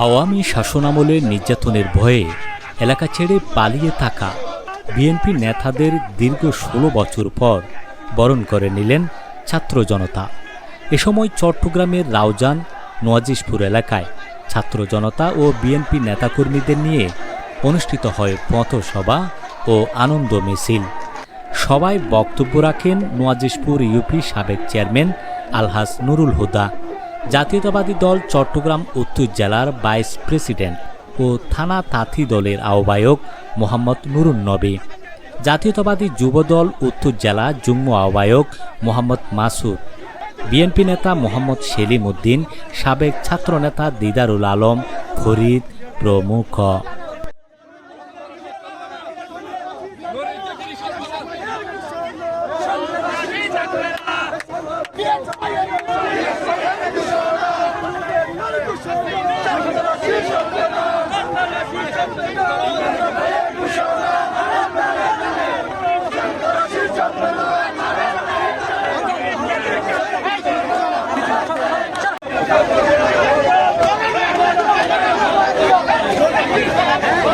আওয়ামী শাসনামলে নির্যাতনের ভয়ে এলাকা ছেড়ে পালিয়ে থাকা বিএনপি নেতাদের দীর্ঘ ষোলো বছর পর বরণ করে নিলেন ছাত্র জনতা। এ সময় চট্টগ্রামের রাউজান নোয়াজিশপুর এলাকায় ছাত্র জনতা ও বিএনপি নেতাকর্মীদের নিয়ে অনুষ্ঠিত হয় পথসভা ও আনন্দ মিছিল। সবাই বক্তব্য রাখেন নোয়াজিশপুর ইউপি সাবেক চেয়ারম্যান আলহাস নুরুল হুদা। জাতীয়তাবাদী দল চট্টগ্রাম উত্তর জেলার ভাইস প্রেসিডেন্ট ও থানা তাঁথি দলের আহ্বায়ক মোহাম্মদ নুরুন নবী। জাতীয়তাবাদী যুব দল উত্তর জেলা যুগ্ম আহ্বায়ক মোহাম্মদ মাসুদ। বিএনপি নেতা মোহাম্মদ সেলিম উদ্দিন, সাবেক ছাত্রনেতা দিদারুল আলম, ফরিদ প্রমুখ। 诶